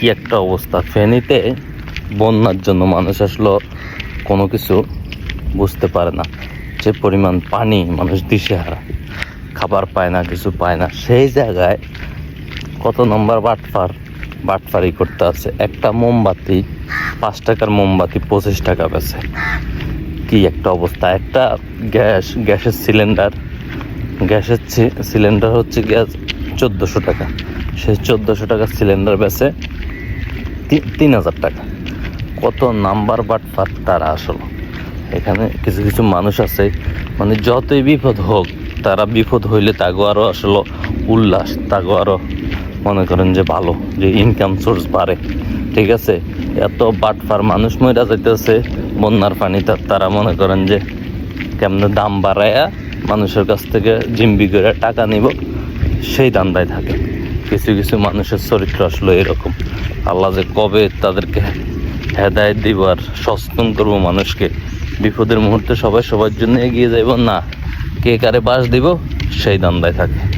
কি একটা অবস্থা? ফেনীতে বন্যার জন্য মানুষ আসলো, কোনো কিছু বুঝতে পারে না। যে পরিমাণ পানি মানুষ দিশেহারা, খাবার পায় না, কিছু পায় না। সেই জায়গায় কত নম্বর বাটফার, বাটফারি করতে আছে। একটা মোমবাতি, পাঁচ টাকার মোমবাতি পঁচিশ টাকা বেছে কি একটা অবস্থা। একটা গ্যাস, গ্যাসের সিলিন্ডার। গ্যাসের সিলিন্ডার হচ্ছে গ্যাস চোদ্দোশো টাকা। সেই চোদ্দোশো টাকার সিলিন্ডার বেছে তিন হাজার টাকা। কত নাম্বার বাটফার তারা আসলো। এখানে কিছু কিছু মানুষ আছে মানে যতই বিপদ হোক, তারা বিপদ হইলে তাগো আরও আসলে উল্লাস, তাগো আরও মনে করেন যে ভালো, যে ইনকাম সোর্স বাড়ে। ঠিক আছে? এত বাটফার মানুষ মইরা যাইতেছে, বন্যার পানিতে তারা মনে করেন যে কেমনে দাম বাড়ায়া মানুষের কাছ থেকে জিম্বি করে টাকা নিব, সেই দান্দায় থাকে। কিছু কিছু মানুষের চরিত্র আসলে এরকম। আল্লাহ যে কবে তাদেরকে হেদায়ত দিব আর সচেতন করব মানুষকে, বিপদের মুহূর্তে সবাই সবার জন্য এগিয়ে যাইব? না। কে কারে বাস দিব? সেই দান্দায় থাকে।